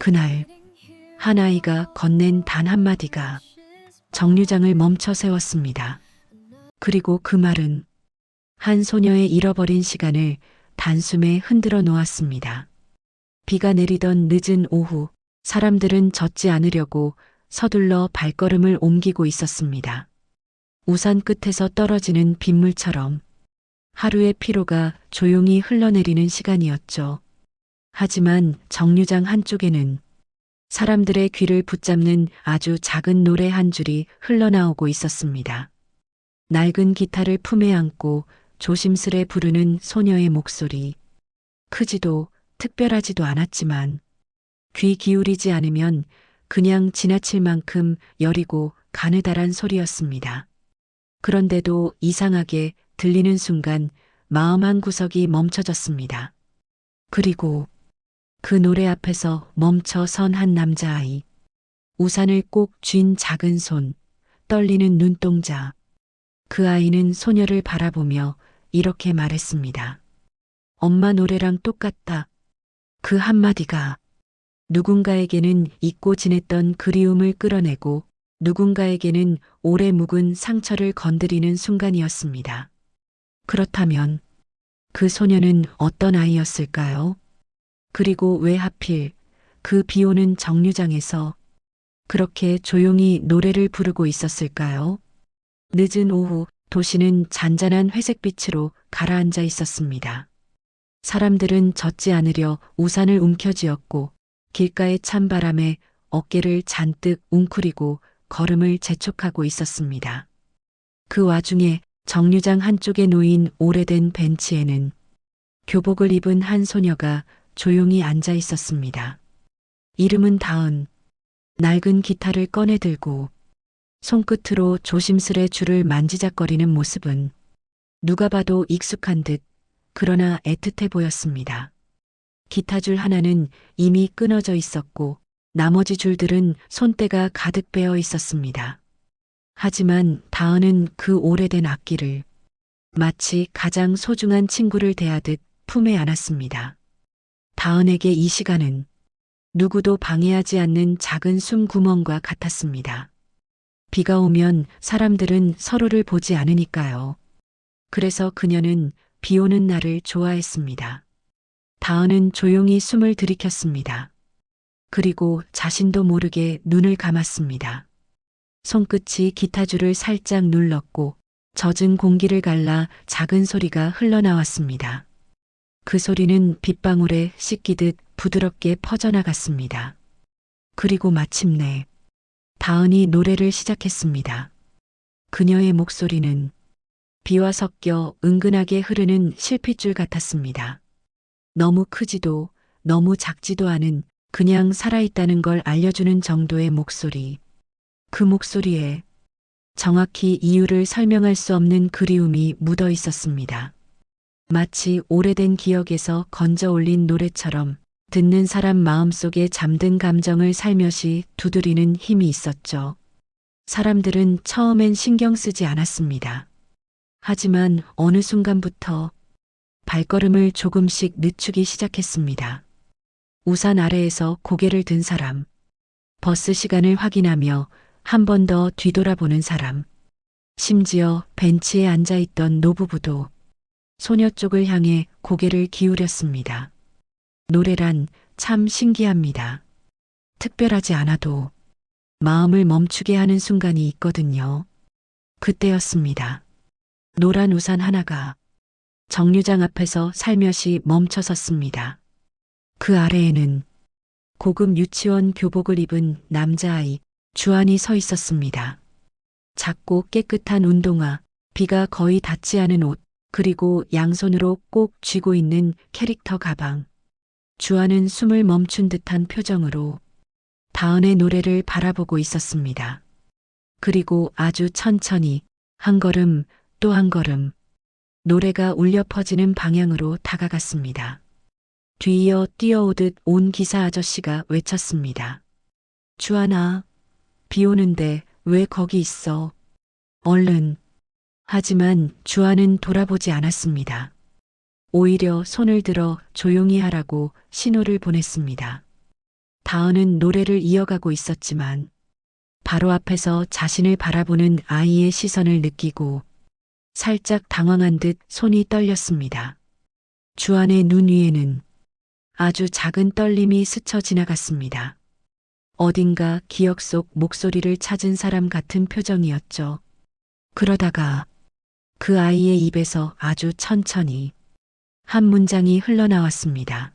그날 한 아이가 건넨 단 한마디가 정류장을 멈춰 세웠습니다. 그리고 그 말은 한 소녀의 잃어버린 시간을 단숨에 흔들어 놓았습니다. 비가 내리던 늦은 오후 사람들은 젖지 않으려고 서둘러 발걸음을 옮기고 있었습니다. 우산 끝에서 떨어지는 빗물처럼 하루의 피로가 조용히 흘러내리는 시간이었죠. 하지만 정류장 한쪽에는 사람들의 귀를 붙잡는 아주 작은 노래 한 줄이 흘러나오고 있었습니다. 낡은 기타를 품에 안고 조심스레 부르는 소녀의 목소리. 크지도 특별하지도 않았지만 귀 기울이지 않으면 그냥 지나칠 만큼 여리고 가느다란 소리였습니다. 그런데도 이상하게 들리는 순간 마음 한 구석이 멈춰졌습니다. 그리고 그 노래 앞에서 멈춰 선 한 남자아이. 우산을 꼭 쥔 작은 손, 떨리는 눈동자. 그 아이는 소녀를 바라보며 이렇게 말했습니다. 엄마 노래랑 똑같다. 그 한마디가 누군가에게는 잊고 지냈던 그리움을 끌어내고 누군가에게는 오래 묵은 상처를 건드리는 순간이었습니다. 그렇다면 그 소녀는 어떤 아이였을까요? 그리고 왜 하필 그 비 오는 정류장에서 그렇게 조용히 노래를 부르고 있었을까요? 늦은 오후 도시는 잔잔한 회색빛으로 가라앉아 있었습니다. 사람들은 젖지 않으려 우산을 움켜쥐었고 길가의 찬바람에 어깨를 잔뜩 웅크리고 걸음을 재촉하고 있었습니다. 그 와중에 정류장 한쪽에 놓인 오래된 벤치에는 교복을 입은 한 소녀가 조용히 앉아 있었습니다. 이름은 다은. 낡은 기타를 꺼내 들고 손끝으로 조심스레 줄을 만지작거리는 모습은 누가 봐도 익숙한 듯 그러나 애틋해 보였습니다. 기타줄 하나는 이미 끊어져 있었고 나머지 줄들은 손때가 가득 베어 있었습니다. 하지만 다은은 그 오래된 악기를 마치 가장 소중한 친구를 대하듯 품에 안았습니다. 다은에게 이 시간은 누구도 방해하지 않는 작은 숨 구멍과 같았습니다. 비가 오면 사람들은 서로를 보지 않으니까요. 그래서 그녀는 비 오는 날을 좋아했습니다. 다은은 조용히 숨을 들이켰습니다. 그리고 자신도 모르게 눈을 감았습니다. 손끝이 기타줄을 살짝 눌렀고 젖은 공기를 갈라 작은 소리가 흘러나왔습니다. 그 소리는 빗방울에 씻기듯 부드럽게 퍼져나갔습니다. 그리고 마침내 다은이 노래를 시작했습니다. 그녀의 목소리는 비와 섞여 은근하게 흐르는 실핏줄 같았습니다. 너무 크지도 너무 작지도 않은 그냥 살아있다는 걸 알려주는 정도의 목소리. 그 목소리에 정확히 이유를 설명할 수 없는 그리움이 묻어 있었습니다. 마치 오래된 기억에서 건져 올린 노래처럼 듣는 사람 마음속에 잠든 감정을 살며시 두드리는 힘이 있었죠. 사람들은 처음엔 신경 쓰지 않았습니다. 하지만 어느 순간부터 발걸음을 조금씩 늦추기 시작했습니다. 우산 아래에서 고개를 든 사람, 버스 시간을 확인하며 한 번 더 뒤돌아보는 사람, 심지어 벤치에 앉아 있던 노부부도 소녀 쪽을 향해 고개를 기울였습니다. 노래란 참 신기합니다. 특별하지 않아도 마음을 멈추게 하는 순간이 있거든요. 그때였습니다. 노란 우산 하나가 정류장 앞에서 살며시 멈춰 섰습니다. 그 아래에는 고급 유치원 교복을 입은 남자아이 주안이 서 있었습니다. 작고 깨끗한 운동화, 비가 거의 닿지 않은 옷, 그리고 양손으로 꼭 쥐고 있는 캐릭터 가방. 주안은 숨을 멈춘 듯한 표정으로 다은의 노래를 바라보고 있었습니다. 그리고 아주 천천히 한 걸음 또 한 걸음 노래가 울려 퍼지는 방향으로 다가갔습니다. 뒤이어 뛰어오듯 온 기사 아저씨가 외쳤습니다. 주안아, 비 오는데 왜 거기 있어? 얼른. 하지만 주안은 돌아보지 않았습니다. 오히려 손을 들어 조용히 하라고 신호를 보냈습니다. 다은은 노래를 이어가고 있었지만 바로 앞에서 자신을 바라보는 아이의 시선을 느끼고 살짝 당황한 듯 손이 떨렸습니다. 주안의 눈 위에는 아주 작은 떨림이 스쳐 지나갔습니다. 어딘가 기억 속 목소리를 찾은 사람 같은 표정이었죠. 그러다가 그 아이의 입에서 아주 천천히 한 문장이 흘러나왔습니다.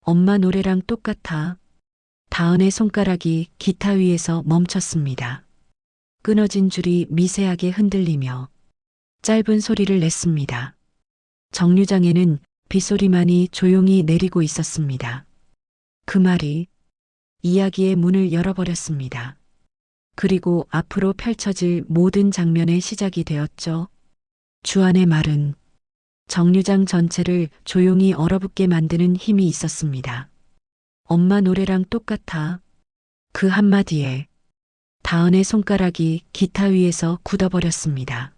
엄마 노래랑 똑같아. 다은의 손가락이 기타 위에서 멈췄습니다. 끊어진 줄이 미세하게 흔들리며 짧은 소리를 냈습니다. 정류장에는 빗소리만이 조용히 내리고 있었습니다. 그 말이 이야기의 문을 열어버렸습니다. 그리고 앞으로 펼쳐질 모든 장면의 시작이 되었죠. 주안의 말은 정류장 전체를 조용히 얼어붙게 만드는 힘이 있었습니다. 엄마 노래랑 똑같아. 그 한마디에 다은의 손가락이 기타 위에서 굳어버렸습니다.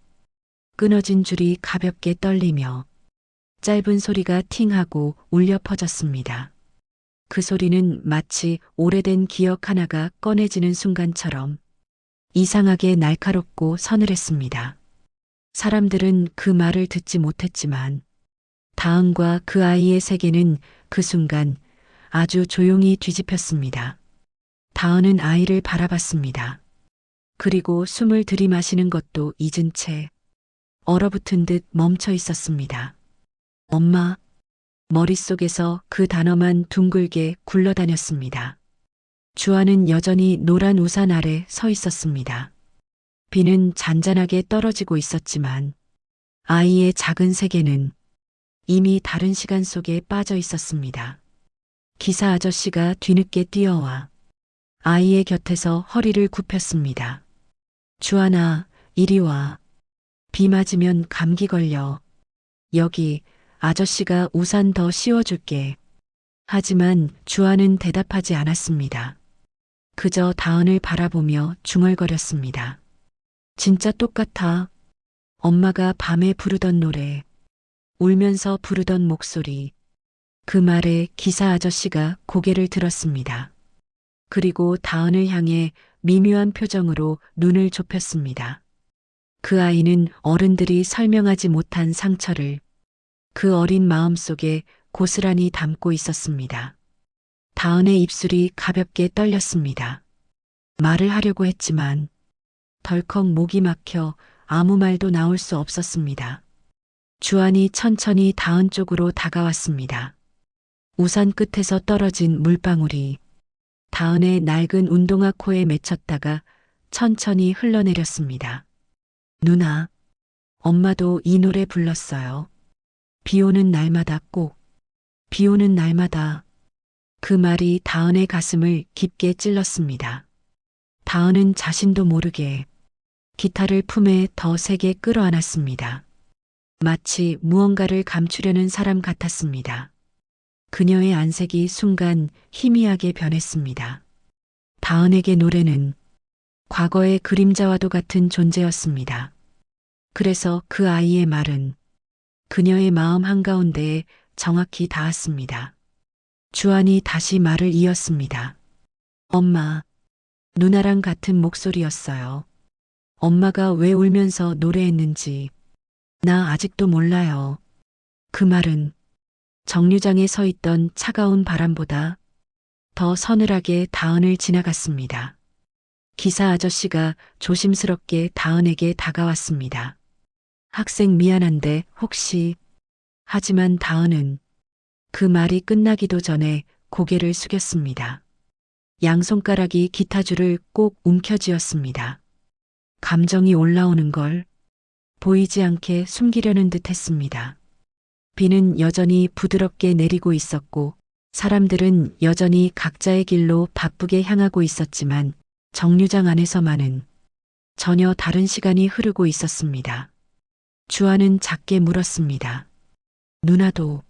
끊어진 줄이 가볍게 떨리며 짧은 소리가 팅하고 울려 퍼졌습니다. 그 소리는 마치 오래된 기억 하나가 꺼내지는 순간처럼 이상하게 날카롭고 서늘했습니다. 사람들은 그 말을 듣지 못했지만 다은과 그 아이의 세계는 그 순간 아주 조용히 뒤집혔습니다. 다은은 아이를 바라봤습니다. 그리고 숨을 들이마시는 것도 잊은 채 얼어붙은 듯 멈춰 있었습니다. 엄마, 머릿속에서 그 단어만 둥글게 굴러다녔습니다. 주아는 여전히 노란 우산 아래 서 있었습니다. 비는 잔잔하게 떨어지고 있었지만 아이의 작은 세계는 이미 다른 시간 속에 빠져 있었습니다. 기사 아저씨가 뒤늦게 뛰어와 아이의 곁에서 허리를 굽혔습니다. 주아나, 이리 와. 비 맞으면 감기 걸려. 여기 아저씨가 우산 더 씌워줄게. 하지만 주아는 대답하지 않았습니다. 그저 다은을 바라보며 중얼거렸습니다. 진짜 똑같아. 엄마가 밤에 부르던 노래, 울면서 부르던 목소리. 그 말에 기사 아저씨가 고개를 들었습니다. 그리고 다은을 향해 미묘한 표정으로 눈을 좁혔습니다. 그 아이는 어른들이 설명하지 못한 상처를 그 어린 마음 속에 고스란히 담고 있었습니다. 다은의 입술이 가볍게 떨렸습니다. 말을 하려고 했지만 덜컥 목이 막혀 아무 말도 나올 수 없었습니다. 주안이 천천히 다은 쪽으로 다가왔습니다. 우산 끝에서 떨어진 물방울이 다은의 낡은 운동화 코에 맺혔다가 천천히 흘러내렸습니다. 누나, 엄마도 이 노래 불렀어요. 비 오는 날마다 꼭, 비 오는 날마다 그 말이 다은의 가슴을 깊게 찔렀습니다. 다은은 자신도 모르게 기타를 품에 더 세게 끌어안았습니다. 마치 무언가를 감추려는 사람 같았습니다. 그녀의 안색이 순간 희미하게 변했습니다. 다은에게 노래는 과거의 그림자와도 같은 존재였습니다. 그래서 그 아이의 말은 그녀의 마음 한가운데에 정확히 닿았습니다. 주안이 다시 말을 이었습니다. 엄마, 누나랑 같은 목소리였어요. 엄마가 왜 울면서 노래했는지 나 아직도 몰라요. 그 말은 정류장에 서 있던 차가운 바람보다 더 서늘하게 다은을 지나갔습니다. 기사 아저씨가 조심스럽게 다은에게 다가왔습니다. 학생 미안한데 혹시 하지만 다은은 그 말이 끝나기도 전에 고개를 숙였습니다. 양손가락이 기타줄을 꼭 움켜쥐었습니다. 감정이 올라오는 걸 보이지 않게 숨기려는 듯 했습니다. 비는 여전히 부드럽게 내리고 있었고 사람들은 여전히 각자의 길로 바쁘게 향하고 있었지만 정류장 안에서만은 전혀 다른 시간이 흐르고 있었습니다. 주아는 작게 물었습니다. 누나도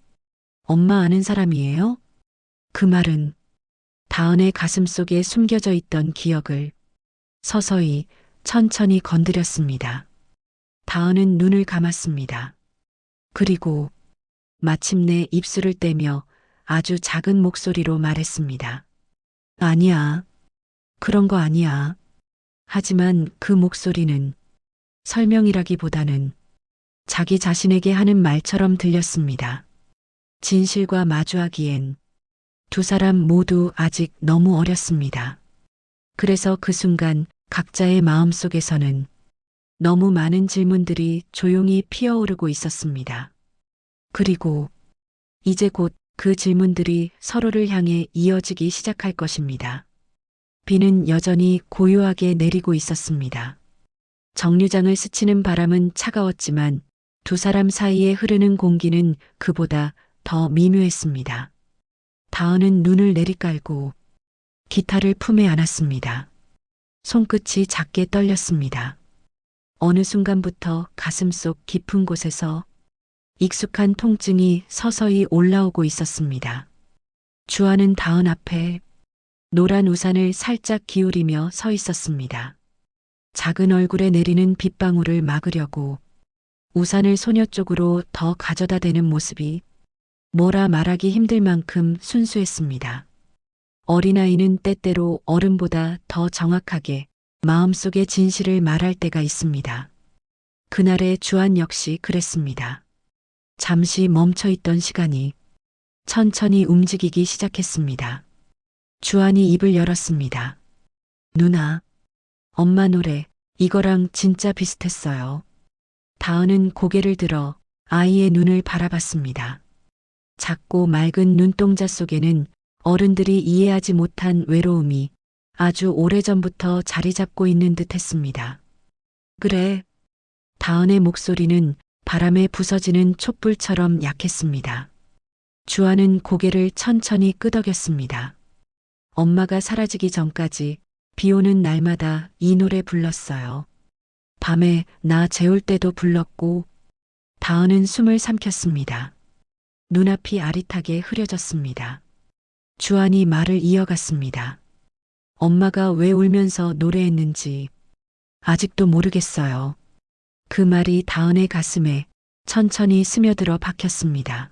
엄마 아는 사람이에요? 그 말은 다은의 가슴 속에 숨겨져 있던 기억을 서서히 천천히 건드렸습니다. 다은은 눈을 감았습니다. 그리고 마침내 입술을 떼며 아주 작은 목소리로 말했습니다. 아니야. 그런 거 아니야. 하지만 그 목소리는 설명이라기보다는 자기 자신에게 하는 말처럼 들렸습니다. 진실과 마주하기엔 두 사람 모두 아직 너무 어렸습니다. 그래서 그 순간 각자의 마음 속에서는 너무 많은 질문들이 조용히 피어오르고 있었습니다. 그리고 이제 곧 그 질문들이 서로를 향해 이어지기 시작할 것입니다. 비는 여전히 고요하게 내리고 있었습니다. 정류장을 스치는 바람은 차가웠지만 두 사람 사이에 흐르는 공기는 그보다 더 미묘했습니다. 다은은 눈을 내리깔고 기타를 품에 안았습니다. 손끝이 작게 떨렸습니다. 어느 순간부터 가슴 속 깊은 곳에서 익숙한 통증이 서서히 올라오고 있었습니다. 주아는 다은 앞에 노란 우산을 살짝 기울이며 서 있었습니다. 작은 얼굴에 내리는 빗방울을 막으려고 우산을 소녀 쪽으로 더 가져다 대는 모습이 뭐라 말하기 힘들 만큼 순수했습니다. 어린아이는 때때로 어른보다 더 정확하게 마음속의 진실을 말할 때가 있습니다. 그날의 주한 역시 그랬습니다. 잠시 멈춰 있던 시간이 천천히 움직이기 시작했습니다. 주한이 입을 열었습니다. 누나, 엄마 노래, 이거랑 진짜 비슷했어요. 다은은 고개를 들어 아이의 눈을 바라봤습니다. 작고 맑은 눈동자 속에는 어른들이 이해하지 못한 외로움이 아주 오래전부터 자리 잡고 있는 듯 했습니다. 그래. 다은의 목소리는 바람에 부서지는 촛불처럼 약했습니다. 주아는 고개를 천천히 끄덕였습니다. 엄마가 사라지기 전까지 비 오는 날마다 이 노래 불렀어요. 밤에 나 재울 때도 불렀고, 다은은 숨을 삼켰습니다. 눈앞이 아릿하게 흐려졌습니다. 주안이 말을 이어갔습니다. 엄마가 왜 울면서 노래했는지 아직도 모르겠어요. 그 말이 다은의 가슴에 천천히 스며들어 박혔습니다.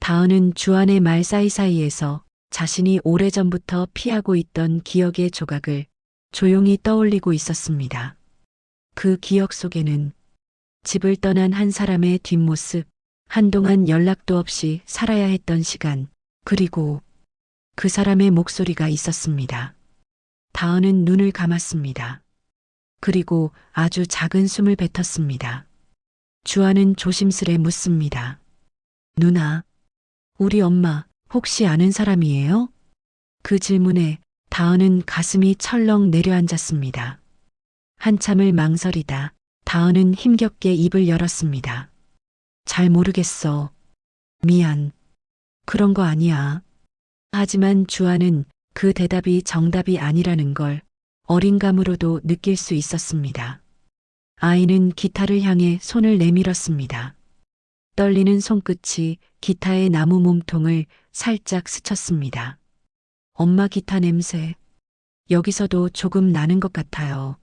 다은은 주안의 말 사이사이에서 자신이 오래전부터 피하고 있던 기억의 조각을 조용히 떠올리고 있었습니다. 그 기억 속에는 집을 떠난 한 사람의 뒷모습, 한동안 연락도 없이 살아야 했던 시간, 그리고 그 사람의 목소리가 있었습니다. 다은은 눈을 감았습니다. 그리고 아주 작은 숨을 뱉었습니다. 주아는 조심스레 묻습니다. 누나, 우리 엄마 혹시 아는 사람이에요? 그 질문에 다은은 가슴이 철렁 내려앉았습니다. 한참을 망설이다 다은은 힘겹게 입을 열었습니다. 잘 모르겠어. 미안. 그런 거 아니야. 하지만 주아는 그 대답이 정답이 아니라는 걸 어린감으로도 느낄 수 있었습니다. 아이는 기타를 향해 손을 내밀었습니다. 떨리는 손끝이 기타의 나무 몸통을 살짝 스쳤습니다. 엄마 기타 냄새. 여기서도 조금 나는 것 같아요.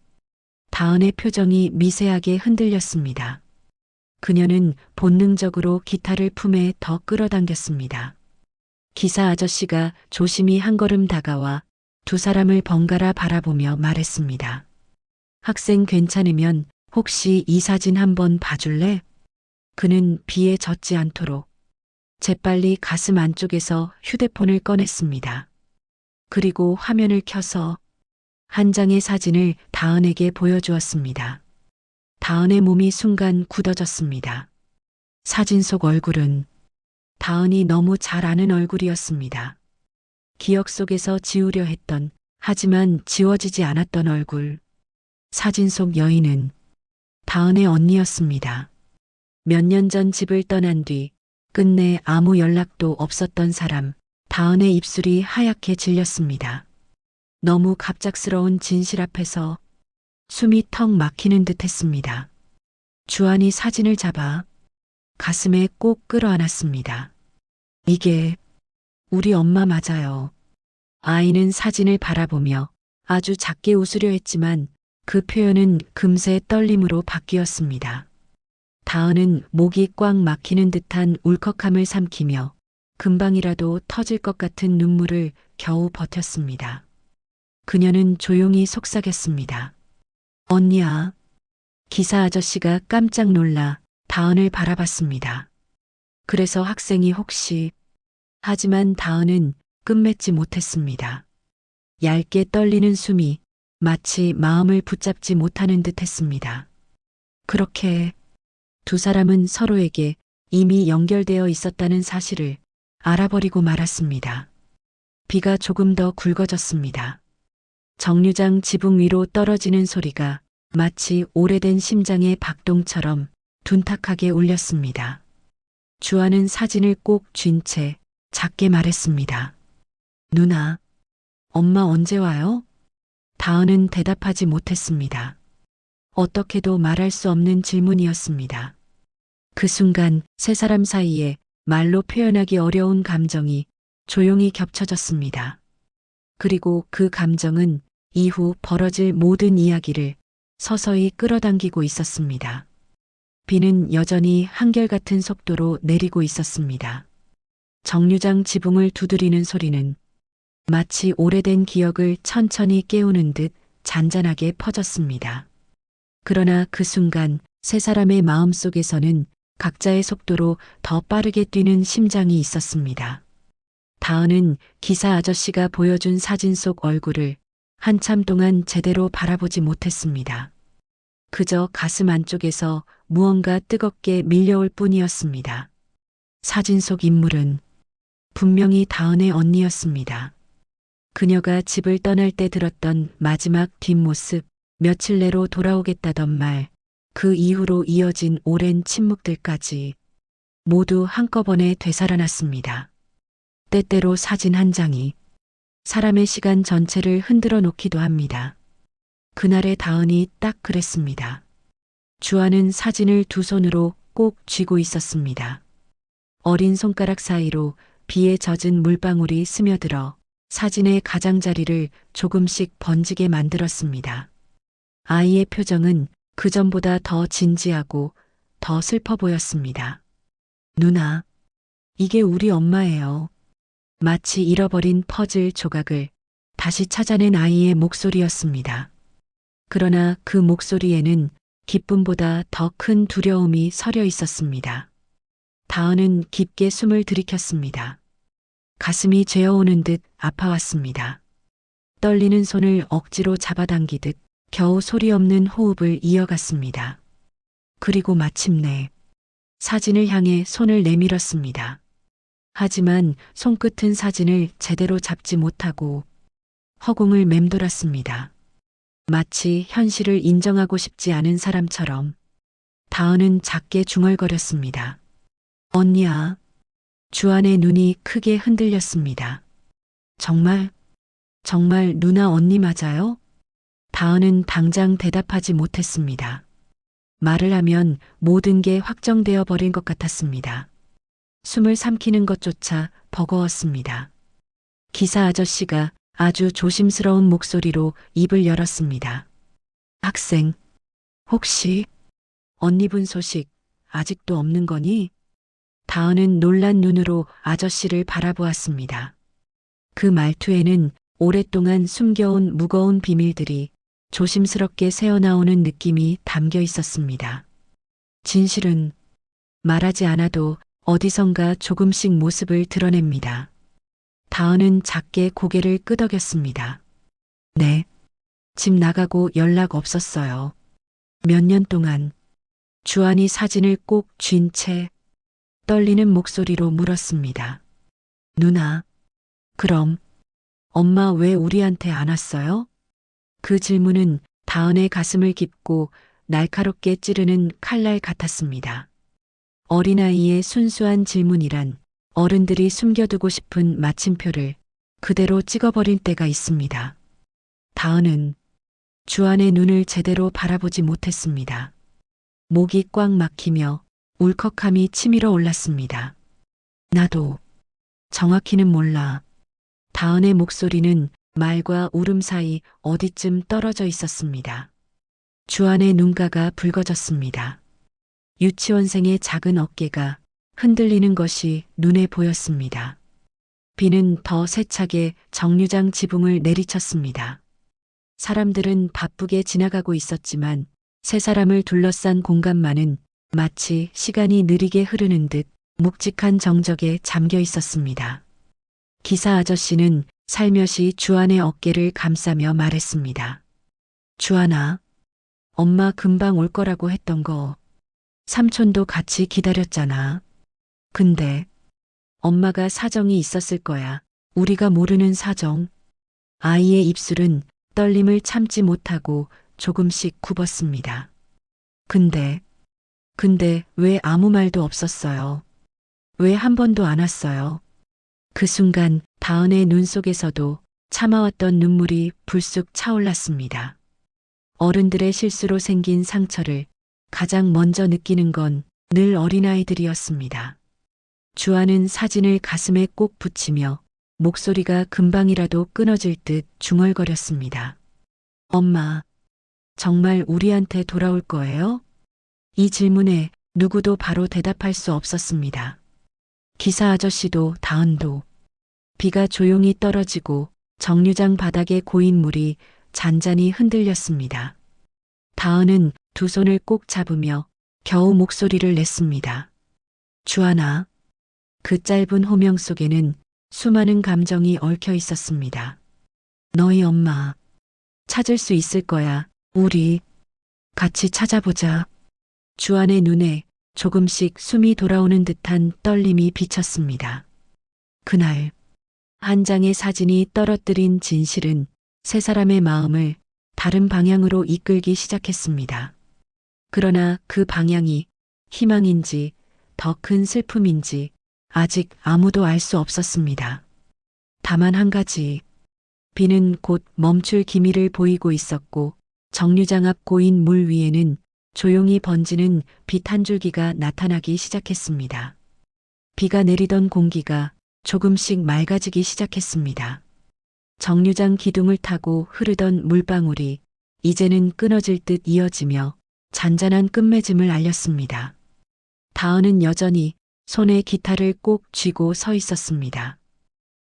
다은의 표정이 미세하게 흔들렸습니다. 그녀는 본능적으로 기타를 품에 더 끌어당겼습니다. 기사 아저씨가 조심히 한 걸음 다가와 두 사람을 번갈아 바라보며 말했습니다. 학생 괜찮으면 혹시 이 사진 한번 봐줄래? 그는 비에 젖지 않도록 재빨리 가슴 안쪽에서 휴대폰을 꺼냈습니다. 그리고 화면을 켜서 한 장의 사진을 다은에게 보여주었습니다. 다은의 몸이 순간 굳어졌습니다. 사진 속 얼굴은 다은이 너무 잘 아는 얼굴이었습니다. 기억 속에서 지우려 했던 하지만 지워지지 않았던 얼굴. 사진 속 여인은 다은의 언니였습니다. 몇 년 전 집을 떠난 뒤 끝내 아무 연락도 없었던 사람, 다은의 입술이 하얗게 질렸습니다. 너무 갑작스러운 진실 앞에서 숨이 턱 막히는 듯 했습니다. 주안이 사진을 잡아 가슴에 꼭 끌어안았습니다. 이게 우리 엄마 맞아요. 아이는 사진을 바라보며 아주 작게 웃으려 했지만 그 표현은 금세 떨림으로 바뀌었습니다. 다은은 목이 꽉 막히는 듯한 울컥함을 삼키며 금방이라도 터질 것 같은 눈물을 겨우 버텼습니다. 그녀는 조용히 속삭였습니다. 언니야. 기사 아저씨가 깜짝 놀라 다은을 바라봤습니다. 그래서 학생이 혹시 하지만 다은은 끝맺지 못했습니다. 얇게 떨리는 숨이 마치 마음을 붙잡지 못하는 듯 했습니다. 그렇게 두 사람은 서로에게 이미 연결되어 있었다는 사실을 알아버리고 말았습니다. 비가 조금 더 굵어졌습니다. 정류장 지붕 위로 떨어지는 소리가 마치 오래된 심장의 박동처럼 둔탁하게 울렸습니다. 주아는 사진을 꼭 쥔 채 작게 말했습니다. 누나, 엄마 언제 와요? 다은은 대답하지 못했습니다. 어떻게도 말할 수 없는 질문이었습니다. 그 순간 세 사람 사이에 말로 표현하기 어려운 감정이 조용히 겹쳐졌습니다. 그리고 그 감정은 이후 벌어질 모든 이야기를 서서히 끌어당기고 있었습니다. 비는 여전히 한결같은 속도로 내리고 있었습니다. 정류장 지붕을 두드리는 소리는 마치 오래된 기억을 천천히 깨우는 듯 잔잔하게 퍼졌습니다. 그러나 그 순간 세 사람의 마음 속에서는 각자의 속도로 더 빠르게 뛰는 심장이 있었습니다. 다은은 기사 아저씨가 보여준 사진 속 얼굴을 한참 동안 제대로 바라보지 못했습니다. 그저 가슴 안쪽에서 무언가 뜨겁게 밀려올 뿐이었습니다. 사진 속 인물은 분명히 다은의 언니였습니다. 그녀가 집을 떠날 때 들었던 마지막 뒷모습, 며칠 내로 돌아오겠다던 말, 그 이후로 이어진 오랜 침묵들까지 모두 한꺼번에 되살아났습니다. 때때로 사진 한 장이 사람의 시간 전체를 흔들어 놓기도 합니다. 그날의 다은이 딱 그랬습니다. 주아는 사진을 두 손으로 꼭 쥐고 있었습니다. 어린 손가락 사이로 비에 젖은 물방울이 스며들어 사진의 가장자리를 조금씩 번지게 만들었습니다. 아이의 표정은 그 전보다 더 진지하고 더 슬퍼 보였습니다. 누나, 이게 우리 엄마예요. 마치 잃어버린 퍼즐 조각을 다시 찾아낸 아이의 목소리였습니다. 그러나 그 목소리에는 기쁨보다 더 큰 두려움이 서려 있었습니다. 다은은 깊게 숨을 들이켰습니다. 가슴이 죄어오는 듯 아파왔습니다. 떨리는 손을 억지로 잡아당기듯 겨우 소리 없는 호흡을 이어갔습니다. 그리고 마침내 사진을 향해 손을 내밀었습니다. 하지만 손끝은 사진을 제대로 잡지 못하고 허공을 맴돌았습니다. 마치 현실을 인정하고 싶지 않은 사람처럼 다은은 작게 중얼거렸습니다. 언니야. 주안의 눈이 크게 흔들렸습니다. 정말, 정말 누나 언니 맞아요? 다은은 당장 대답하지 못했습니다. 말을 하면 모든 게 확정되어 버린 것 같았습니다. 숨을 삼키는 것조차 버거웠습니다. 기사 아저씨가 아주 조심스러운 목소리로 입을 열었습니다. 학생, 혹시 언니 분 소식 아직도 없는 거니? 다은은 놀란 눈으로 아저씨를 바라보았습니다. 그 말투에는 오랫동안 숨겨온 무거운 비밀들이 조심스럽게 새어나오는 느낌이 담겨 있었습니다. 진실은 말하지 않아도 어디선가 조금씩 모습을 드러냅니다. 다은은 작게 고개를 끄덕였습니다. 네. 집 나가고 연락 없었어요. 몇 년 동안 주안이 사진을 꼭 쥔 채 떨리는 목소리로 물었습니다. 누나, 그럼 엄마 왜 우리한테 안 왔어요? 그 질문은 다은의 가슴을 깊고 날카롭게 찌르는 칼날 같았습니다. 어린아이의 순수한 질문이란 어른들이 숨겨두고 싶은 마침표를 그대로 찍어버릴 때가 있습니다. 다은은 주안의 눈을 제대로 바라보지 못했습니다. 목이 꽉 막히며 울컥함이 치밀어 올랐습니다. 나도 정확히는 몰라. 다은의 목소리는 말과 울음 사이 어디쯤 떨어져 있었습니다. 주안의 눈가가 붉어졌습니다. 유치원생의 작은 어깨가 흔들리는 것이 눈에 보였습니다. 비는 더 세차게 정류장 지붕을 내리쳤습니다. 사람들은 바쁘게 지나가고 있었지만 세 사람을 둘러싼 공간만은 마치 시간이 느리게 흐르는 듯 묵직한 정적에 잠겨 있었습니다. 기사 아저씨는 살며시 주안의 어깨를 감싸며 말했습니다. 주안아, 엄마 금방 올 거라고 했던 거 삼촌도 같이 기다렸잖아. 근데 엄마가 사정이 있었을 거야. 우리가 모르는 사정. 아이의 입술은 떨림을 참지 못하고 조금씩 굽었습니다. 근데, 근데 왜 아무 말도 없었어요? 왜 한 번도 안 왔어요? 그 순간 다은의 눈 속에서도 참아왔던 눈물이 불쑥 차올랐습니다. 어른들의 실수로 생긴 상처를 가장 먼저 느끼는 건 늘 어린아이들이었습니다. 주아는 사진을 가슴에 꼭 붙이며 목소리가 금방이라도 끊어질 듯 중얼거렸습니다. 엄마, 정말 우리한테 돌아올 거예요? 이 질문에 누구도 바로 대답할 수 없었습니다. 기사 아저씨도 다은도 비가 조용히 떨어지고 정류장 바닥에 고인 물이 잔잔히 흔들렸습니다. 다은은 두 손을 꼭 잡으며 겨우 목소리를 냈습니다. 주하나, 그 짧은 호명 속에는 수많은 감정이 얽혀 있었습니다. 너희 엄마, 찾을 수 있을 거야. 우리, 같이 찾아보자. 주안의 눈에 조금씩 숨이 돌아오는 듯한 떨림이 비쳤습니다. 그날, 한 장의 사진이 떨어뜨린 진실은 세 사람의 마음을 다른 방향으로 이끌기 시작했습니다. 그러나 그 방향이 희망인지 더 큰 슬픔인지 아직 아무도 알 수 없었습니다. 다만 한 가지, 비는 곧 멈출 기미를 보이고 있었고 정류장 앞 고인 물 위에는 조용히 번지는 빛 한 줄기가 나타나기 시작했습니다. 비가 내리던 공기가 조금씩 맑아지기 시작했습니다. 정류장 기둥을 타고 흐르던 물방울이 이제는 끊어질 듯 이어지며 잔잔한 끝맺음을 알렸습니다. 다은은 여전히 손에 기타를 꼭 쥐고 서 있었습니다.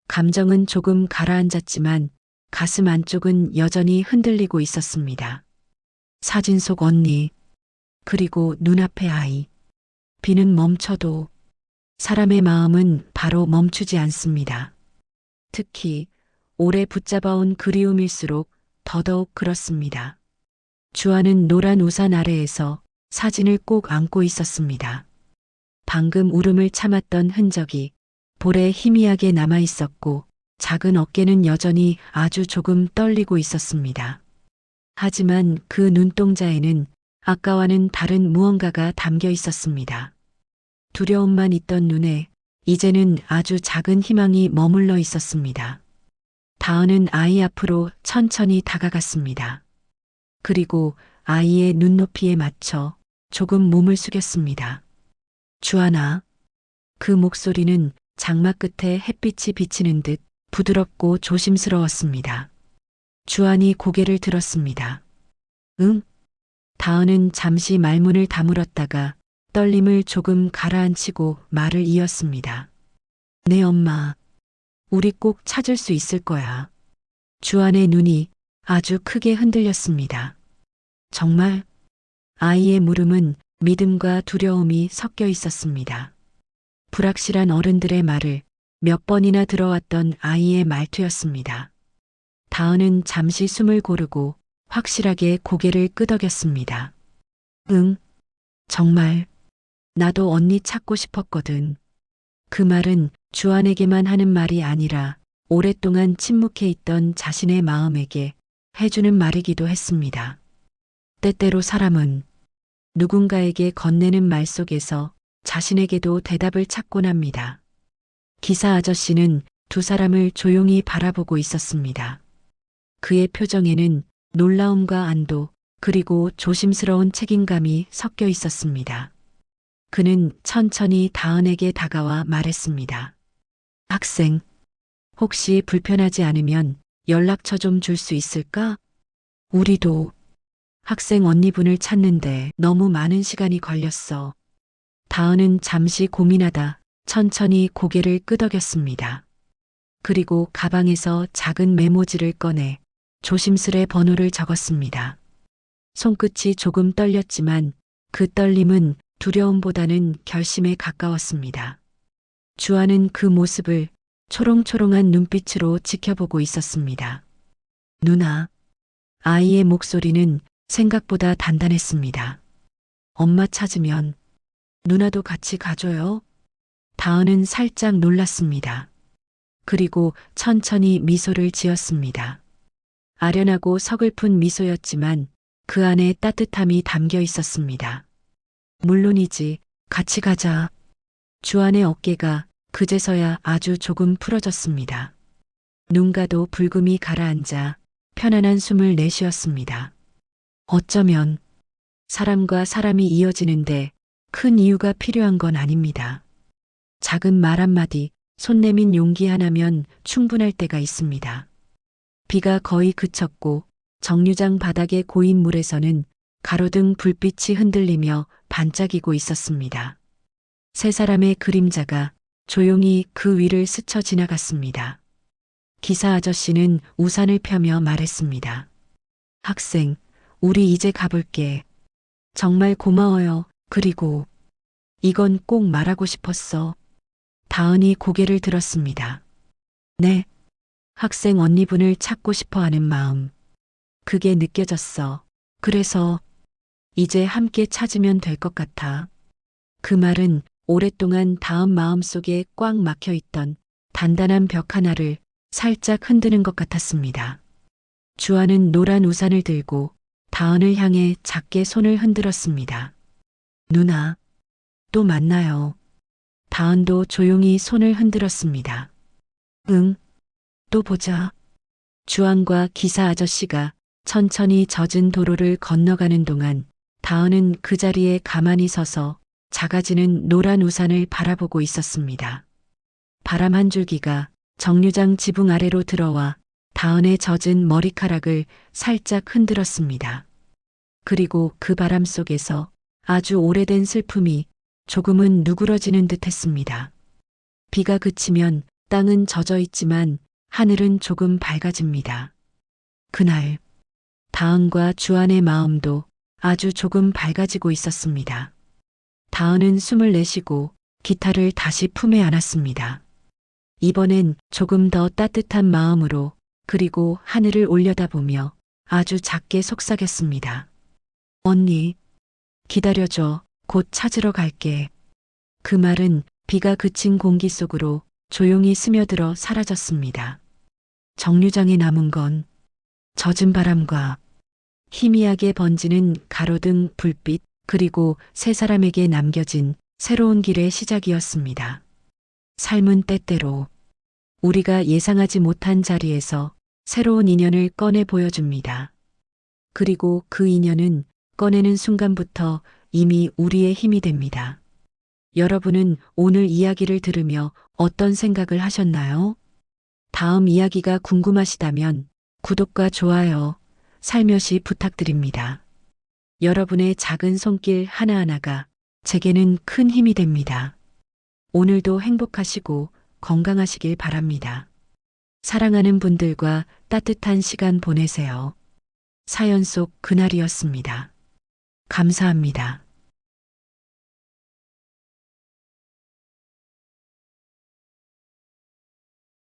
감정은 조금 가라앉았지만 가슴 안쪽은 여전히 흔들리고 있었습니다. 사진 속 언니, 그리고 눈앞의 아이. 비는 멈춰도 사람의 마음은 바로 멈추지 않습니다. 특히 오래 붙잡아온 그리움일수록 더더욱 그렇습니다. 주아는 노란 우산 아래에서 사진을 꼭 안고 있었습니다. 방금 울음을 참았던 흔적이 볼에 희미하게 남아 있었고 작은 어깨는 여전히 아주 조금 떨리고 있었습니다. 하지만 그 눈동자에는 아까와는 다른 무언가가 담겨 있었습니다. 두려움만 있던 눈에 이제는 아주 작은 희망이 머물러 있었습니다. 다은은 아이 앞으로 천천히 다가갔습니다. 그리고 아이의 눈높이에 맞춰 조금 몸을 숙였습니다. 주하나. 그 목소리는 장막 끝에 햇빛이 비치는 듯 부드럽고 조심스러웠습니다. 주한이 고개를 들었습니다. 응? 다은은 잠시 말문을 다물었다가 떨림을 조금 가라앉히고 말을 이었습니다. 내 엄마, 우리 꼭 찾을 수 있을 거야. 주안의 눈이 아주 크게 흔들렸습니다. 정말? 아이의 물음은 믿음과 두려움이 섞여 있었습니다. 불확실한 어른들의 말을 몇 번이나 들어왔던 아이의 말투였습니다. 다은은 잠시 숨을 고르고 확실하게 고개를 끄덕였습니다. 응, 정말, 나도 언니 찾고 싶었거든. 그 말은 주안에게만 하는 말이 아니라 오랫동안 침묵해 있던 자신의 마음에게 해주는 말이기도 했습니다. 때때로 사람은 누군가에게 건네는 말 속에서 자신에게도 대답을 찾곤 합니다. 기사 아저씨는 두 사람을 조용히 바라보고 있었습니다. 그의 표정에는 놀라움과 안도 그리고 조심스러운 책임감이 섞여 있었습니다. 그는 천천히 다은에게 다가와 말했습니다. 학생, 혹시 불편하지 않으면 연락처 좀 줄 수 있을까? 우리도 학생 언니분을 찾는데 너무 많은 시간이 걸렸어. 다은은 잠시 고민하다 천천히 고개를 끄덕였습니다. 그리고 가방에서 작은 메모지를 꺼내 조심스레 번호를 적었습니다. 손끝이 조금 떨렸지만 그 떨림은 두려움보다는 결심에 가까웠습니다. 주아는 그 모습을 초롱초롱한 눈빛으로 지켜보고 있었습니다. 누나. 아이의 목소리는 생각보다 단단했습니다. 엄마 찾으면 누나도 같이 가줘요. 다은은 살짝 놀랐습니다. 그리고 천천히 미소를 지었습니다. 아련하고 서글픈 미소였지만 그 안에 따뜻함이 담겨 있었습니다. 물론이지, 같이 가자. 주안의 어깨가 그제서야 아주 조금 풀어졌습니다. 눈가도 붉음이 가라앉아 편안한 숨을 내쉬었습니다. 어쩌면 사람과 사람이 이어지는데 큰 이유가 필요한 건 아닙니다. 작은 말 한마디, 손 내민 용기 하나면 충분할 때가 있습니다. 비가 거의 그쳤고 정류장 바닥에 고인 물에서는 가로등 불빛이 흔들리며 반짝이고 있었습니다. 세 사람의 그림자가 조용히 그 위를 스쳐 지나갔습니다. 기사 아저씨는 우산을 펴며 말했습니다. 학생, 우리 이제 가볼게. 정말 고마워요. 그리고 이건 꼭 말하고 싶었어. 다은이 고개를 들었습니다. 네. 학생 언니분을 찾고 싶어 하는 마음. 그게 느껴졌어. 그래서 이제 함께 찾으면 될 것 같아. 그 말은 오랫동안 다음 마음속에 꽉 막혀 있던 단단한 벽 하나를 살짝 흔드는 것 같았습니다. 주아는 노란 우산을 들고 다은을 향해 작게 손을 흔들었습니다. 누나, 또 만나요. 다은도 조용히 손을 흔들었습니다. 응, 또 보자. 주안과 기사 아저씨가 천천히 젖은 도로를 건너가는 동안 다은은 그 자리에 가만히 서서 작아지는 노란 우산을 바라보고 있었습니다. 바람 한 줄기가 정류장 지붕 아래로 들어와 다은의 젖은 머리카락을 살짝 흔들었습니다. 그리고 그 바람 속에서 아주 오래된 슬픔이 조금은 누그러지는 듯 했습니다. 비가 그치면 땅은 젖어 있지만 하늘은 조금 밝아집니다. 그날 다은과 주안의 마음도 아주 조금 밝아지고 있었습니다. 다은은 숨을 내쉬고 기타를 다시 품에 안았습니다. 이번엔 조금 더 따뜻한 마음으로 그리고 하늘을 올려다보며 아주 작게 속삭였습니다. 언니, 기다려줘. 곧 찾으러 갈게. 그 말은 비가 그친 공기 속으로 조용히 스며들어 사라졌습니다. 정류장에 남은 건 젖은 바람과 희미하게 번지는 가로등 불빛 그리고 세 사람에게 남겨진 새로운 길의 시작이었습니다. 삶은 때때로 우리가 예상하지 못한 자리에서 새로운 인연을 꺼내 보여줍니다. 그리고 그 인연은 꺼내는 순간부터 이미 우리의 힘이 됩니다. 여러분은 오늘 이야기를 들으며 어떤 생각을 하셨나요? 다음 이야기가 궁금하시다면 구독과 좋아요, 살며시 부탁드립니다. 여러분의 작은 손길 하나하나가 제게는 큰 힘이 됩니다. 오늘도 행복하시고 건강하시길 바랍니다. 사랑하는 분들과 따뜻한 시간 보내세요. 사연 속 그날이었습니다. 감사합니다.